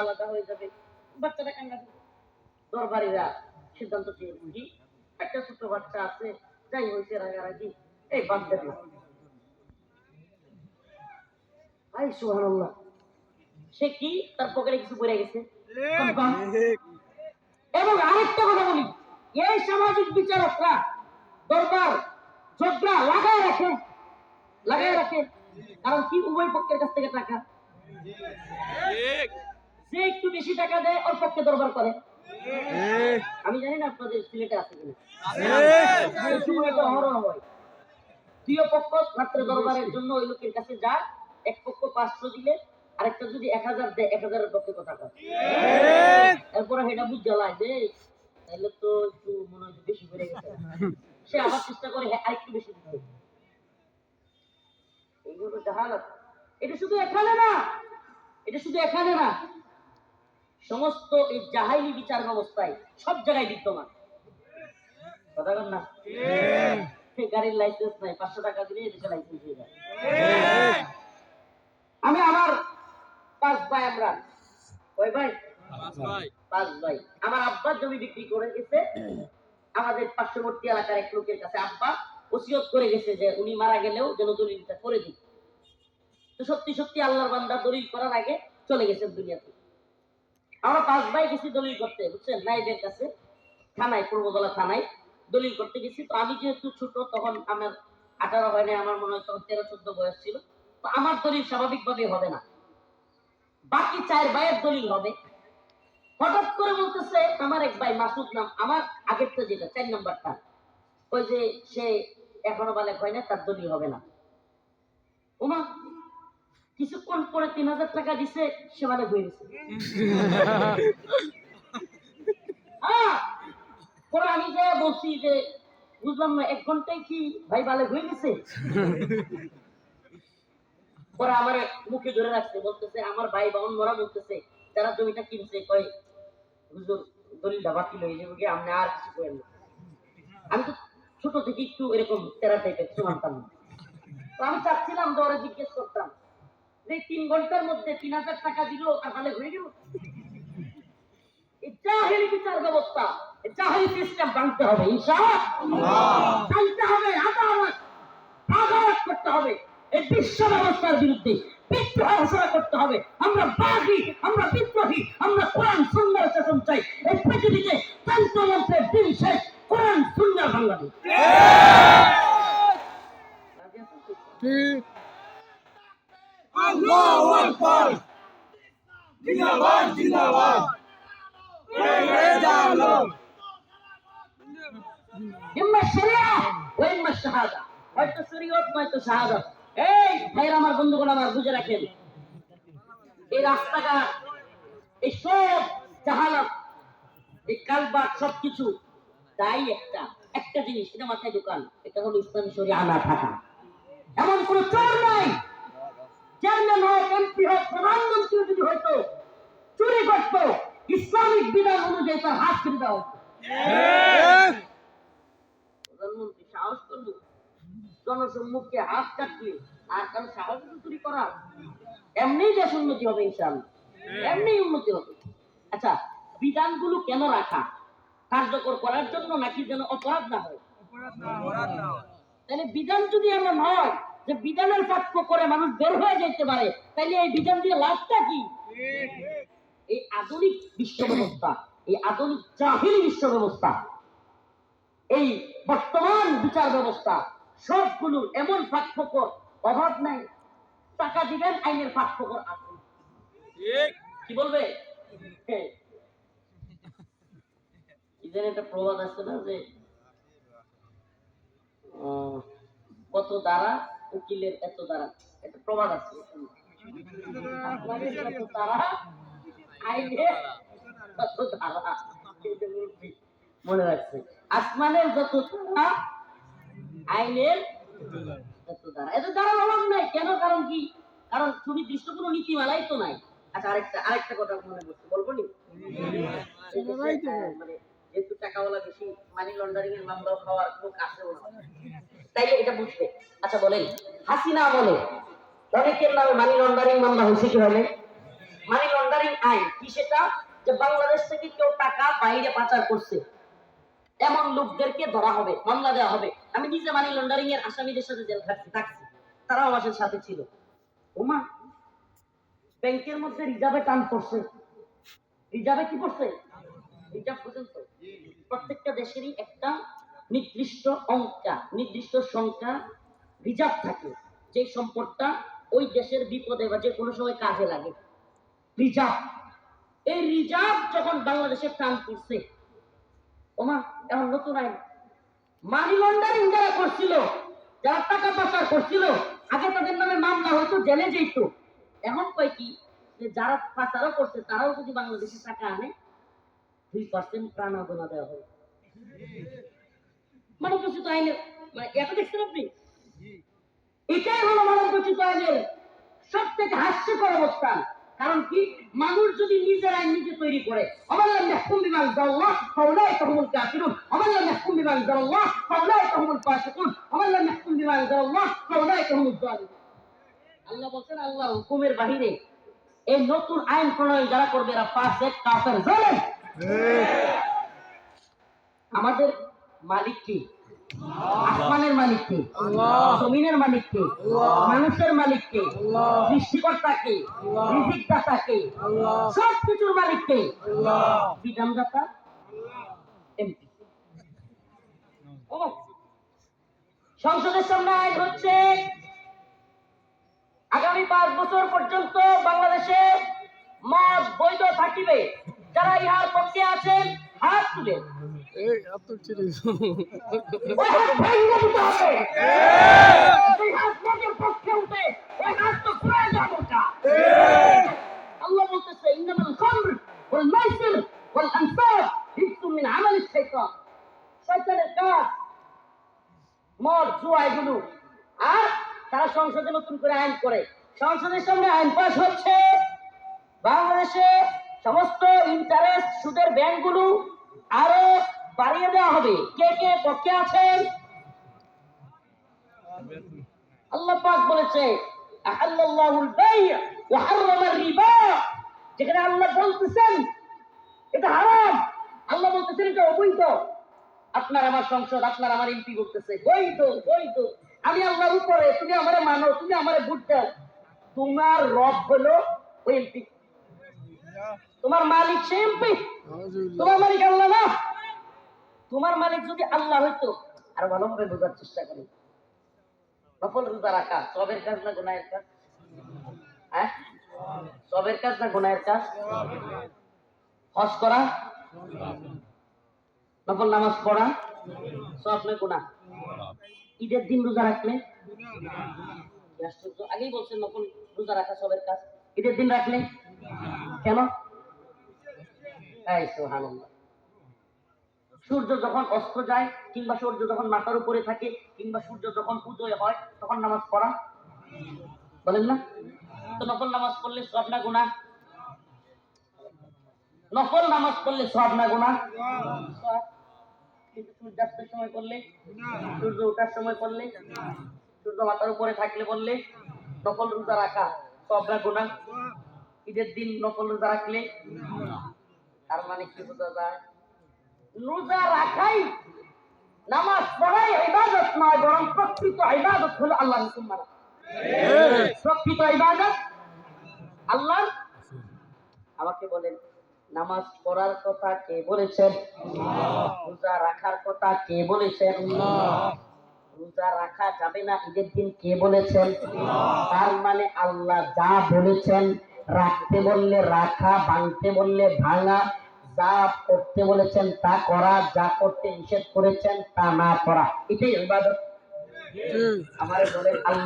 আলাদা হয়ে যাবে। বাচ্চাটা কান্না করবে। দরবারিরা সিদ্ধান্ত দিয়ে বুঝি একটা ছোট বাচ্চা আছে যাই হয়েছে রাগারাগি এই বাদ দেবে আই সে কি? তার পকেটে কিছু পড়ে গেছে। এবং আরেকটা কথা বলি এই সামাজিক বিচারকরা দরবার ঝগড়া লাগায় রাখে। লাগায় রাখে। কারণ কি? উভয় পক্ষের কাছ থেকে টাকা। যে একটু বেশি টাকা দেয় ওর পক্ষে দরবার করে। আমি জানি না আপনাদের সিলেটে আছে কিনা। অহরহ হয়। দুই পক্ষ রাত্রে দরবারের জন্য ওই লোকের কাছে যায় এক পক্ষ পাঁচশো দিলে আরেকটা যদি এক হাজার দেয় এক হাজারের পক্ষে কথা কয়। এরপরে সেটা লাই দে তাহলে তো একটু মনে হয় বেশি বেড়ে গেছে। সে আবার চেষ্টা করে হ্যাঁ আরেকটু বেশি দিতে এইগুলো জাহালাত। এটা শুধু এখানে না এটা শুধু এখানে না। সমস্ত এই জাহাইলি বিচার ব্যবস্থায় সব জায়গায় বিদ্যমান। কথা বল না? গাড়ির লাইসেন্স নাই পাঁচশো টাকা দিলে এদেশে লাইসেন্স হয়ে যায়। আমি আমার পাঁচ ভাই আমরা। ওই ভাই। পাঁচ ভাই। আমার আব্বা জমি বিক্রি করে গেছে। আমাদের পার্শ্ববর্তী এলাকার এক লোকের কাছে আব্বা ওসিয়ত করে গেছে যে উনি মারা গেলেও যেন দলিলটা করে দিই। তো সত্যি সত্যি আল্লাহর বান্দা দলিল করার আগে চলে গেছেন দুনিয়াতে। আমরা পাঁচ ভাই গেছি দলিল করতে, বুঝছেন? নাইবের কাছে। থানায়, পূর্বতলা থানায় দলিল করতে গেছি। তো আমি যেহেতু ছোট, তখন আমার আঠারো হয় না আমার মনে হয় তখন তেরো, চোদ্দ বয়স ছিল। তো আমার দলিল স্বাভাবিকভাবে হবে না। বাকি চার ভাইয়ের দলিল হবে। হঠাৎ করে বলতেছে, আমার এক ভাই, মাসুদ নাম, আমার আগের তো যেটা, চার নম্বরটা। ওই যে সে এখনও বালেক হয় না, তার দলিল হবে না। ওমা কিছুক্ষণ পরে তিন হাজার টাকা দিছে, সে মানে গেছে। হ্যাঁ পরে আমি যে বলছি যে, বুঝলাম না, এক ঘন্টায় কি ভাই বালে হয়ে গেছে? পরে আমার মুখে ধরে রাখছে, বলতেছে, আমার ভাই বা অন্যরা বলতেছে, যারা জমিটা কিনছে, কয়, হুজুর, দলিলটা বাতিল হয়ে যাবে আপনি আর কিছু করেন না। আমি তো ছোট থেকে একটু এরকম তেরা টাইপের সমানতাম তো আমি চাচ্ছিলাম ওরা জিজ্ঞেস করতাম যে এই তিন ঘণ্টার মধ্যে তিন হাজার টাকা দিল আর ভালো হয়ে গেল। জাহেলি বিচার ব্যবস্থা জাহেলি সিস্টেম ভাঙতে হবে ভাঙতে হবে আদালত আদালত করতে হবে এই বিশ্ব ব্যবস্থার বিরুদ্ধে বিদ্রোহ ঘোষণা করতে হবে। আমরা বাগি আমরা বিদ্রোহী আমরা কোরআন সুন্দর শাসন চাই। এই পৃথিবীতে তন্ত্রমন্ত্রের দিন শেষ কোরআন সুন্দর বাংলাদেশ। Allahu Akbar! জিন্দাবাদ জিন্দাবাদ ইম্মা শরিয়া ও ইম্মা শাহাদা হয়তো শরীয়ত নয়তো শাহাদাত এই ভাইরা আমার বন্ধুগণ, আমার বুঝে রাখেন। এই রাস্তাঘাট, এই সব জাহালাত, এই কালবাট, সবকিছু, তাই একটা একটা জিনিস, এটা মাথায় দোকান এটা হলো ইসলামী শরিয়া আনা থাকা এমন কোন চোর নাই। চেয়ারম্যান হোক এমপি হোক প্রধানমন্ত্রী যদি হয়তো চুরি করতো ইসলামিক বিধান অনুযায়ী তার হাত কেটে দেওয়া হতো। প্রধানমন্ত্রী সাহস করল জনসম্মুখে হাত কাটলে আর কারও সাহস চুরি করা? এমনি দেশ উন্নতি হবে ইনশাআল্লাহ। এমনি উন্নতি হবে। আচ্ছা বিধানগুলো কেন রাখা? কার্যকর করার জন্য নাকি যেন অপরাধ না হয়। তাহলে বিধান যদি এমন হয় যে বিধানের পাঠ্য করে মানুষ বের হয়ে যেতে পারে তাহলে এই বিধান দিয়ে লাভটা কি? এই আধুনিক বিশ্ব ব্যবস্থা এই আধুনিক জাহিলি বিশ্ব ব্যবস্থা এই বর্তমান বিচার ব্যবস্থা সবগুলোর এমন পাঠ্যকর অভাব নাই টাকা দিবেন আইনের পাঠ্যকর আছে। কি বলবে? জানি একটা প্রবাদ আছে না যে কত দ্বারা উকিলের এত দ্বারা একটা প্রবাদ আছে। তারা আইনের তত ধারা মনে রাখছে। আসমানের যত তারা আইনের তত দ্বারা। এত দ্বারা অভাব নাই কেন? কারণ কি? কারণ সুনির্দিষ্ট কোনো নীতিমালাই তো নাই। আচ্ছা আরেকটা আরেকটা কথা মনে করছি বলব নি? মানে যেহেতু টাকাওয়ালা বেশি মানি লন্ডারিং এর মামলাও খাওয়ার লোক আসেও না। তাইলে এটা বুঝবে। আচ্ছা বলেন। হাসিনা বলে, অনেকের নামে মানি লন্ডারিং মামলা হয়েছে কি হলে মানি লন্ডারিং আইন কি সেটা? যে বাংলাদেশ থেকে কেউ টাকা বাইরে পাচার করছে। এমন লোকদেরকে ধরা হবে, মামলা দেওয়া হবে। আমি নিজে মানি লন্ডারিং এর আসামিদের সাথে জেল খাটছি, থাকছি। তারাও আমার সাথে ছিল। ওমা, ব্যাংকের মধ্যে রিজার্ভে টান পড়ছে। রিজার্ভে কি পড়ছে? রিজার্ভ পর্যন্ত। প্রত্যেকটা দেশেরই একটা নির্দিষ্ট অঙ্কা নির্দিষ্ট সংখ্যা রিজার্ভ থাকে। যে সম্পদটা ওই দেশের বিপদে বা যে কোনো সময় কাজে লাগে। রিজার্ভ। এই রিজার্ভ যখন বাংলাদেশে টান করছে ওমা, এখন নতুন আইন। মানি লন্ডারিং যারা করছিল, যারা টাকা পাচার করছিল, আগে তাদের নামে মামলা হয়তো জেলে যেত এখন কয় কি যারা পাচারও করছে, তারাও যদি বাংলাদেশে টাকা আনে, দুই পার্সেন্ট প্রাণাদনা দেওয়া হবে। মানব রচিত আইনের মানে এত দেখছেন আপনি? এটাই হলো মানব রচিত আইনের সব থেকে হাস্যকর অবস্থান কারণ কি? মানুষ যদি নিজের আইন নিজে তৈরি করে অমাল্লাম ইয়াহকুম বিমা আনজালাল্লাহ ফাউলাইকা হুমুল কাফিরুন। অমাল্লাম ইয়াহকুম বিমা আনজালাল্লাহ ফাউলাইকা হুমুল ফাসিকুন। অমাল্লাম ইয়াহকুম বিমা আনজালাল্লাহ ফাউলাইকা হুমুল জালিমুন আল্লাহ বলছেন আল্লাহর হুকুমের বাহিরে এই নতুন আইন প্রণয়ন যারা করবে এরা ফাসিক কাফের জালেম। আমাদের মালিক কি? আসমানের মালিক কে? জমিনের মালিক কে? মানুষের মালিক কে? সৃষ্টিকর্তা কে? রিজিকদাতা কে? সব কিছুর মালিক কে? বিধানদাতা এমপি। সংসদের সামনে আইন হচ্ছে। আগামী পাঁচ বছর পর্যন্ত বাংলাদেশে মদ বৈধ থাকিবে। যারা ইহার পক্ষে আছেন হাত তুলে। এই এত চিনি ওই হাত ভেঙে দিতে হবে। ওই হাত মদের পক্ষে উঠে ওই হাত তো ঘুরে যাব ওটা। আল্লাহ বলতেছে ইন্নামাল খামর ওয়াল মাইসির ওয়াল আনসার রিজকুম মিন আমালিশ শাইতান। শয়তানের কাজ মদ জুয়া এগুলো। আর তারা সংসদে নতুন করে আইন করে। সংসদের সামনে আইন পাস হচ্ছে। বাংলাদেশে সমস্ত ইন্টারেস্ট সুদের ব্যাংকগুলো আরও বাড়িয়ে দেওয়া হবে। কে কে পক্ষে আছেন? আল্লাহ পাক বলেছে যেখানে আল্লাহ বলতেছেন, এটা হারাম। আল্লাহ বলতেছেন, এটা অবৈধ। আপনার আমার সংসদ, আপনার আমার এমপি করতেছে বৈধ বৈধ। আমি আল্লাহর উপরে, তুমি আমারে মানো, তুমি আমারে ভোট তোমার রব হলো ওই এমপি তোমার মালিক সে এমপি। তোমার মালিক আল্লাহ না। তোমার মালিক যদি আল্লাহ হইতো আর ভালোভাবে বোঝার চেষ্টা করি। নফল রোজা রাখা সবের কাজ না গুনাহের কাজ? হ্যাঁ? সবের কাজ না গুনাহের কাজ? হজ করা? নফল নামাজ পড়া? সব না গুনাহ? ঈদের দিন রোজা রাখলে? আগেই বলছেন নকল রোজা রাখা সবের কাজ। ঈদের দিন রাখলে? কেন? সূর্য যখন অস্ত যায়, কিংবা সূর্য যখন মাথার উপরে থাকে, কিংবা সূর্য যখন উদয় হয়, তখন নামাজ পড়া? বলেন না? তো নফল নামাজ পড়লে সব না গুণা নফল নামাজ পড়লে সব না গুণা সূর্যাস্তের সময় সূর্য ওঠার সময় করলে সূর্য মাথার উপরে থাকলে বললে নকল রোজা রাখা সব না গুণা ঈদের দিন নকল রোজা রাখলে? তার মানে কি বোঝা যায়? রোজা রাখাই নামাজ পড়াই ইবাদত নয় বরং প্রকৃত ইবাদত হলো আল্লাহ হুকুম মানা। প্রকৃত ইবাদত আল্লাহ আমাকে বলেন নামাজ পড়ার কথা কে বলেছেন? রোজা রাখার কথা কে বলেছেন? রোজা রাখা যাবে না ঈদের দিন কে বলেছেন? তার মানে আল্লাহ যা বলেছেন রাখতে বললে রাখা ভাঙতে বললে ভাঙা যা করতে বলেছেন তা করা যা করতে নিষেধ করেছেন তা না করা। এটাই ইবাদত। আমার আল্লাহ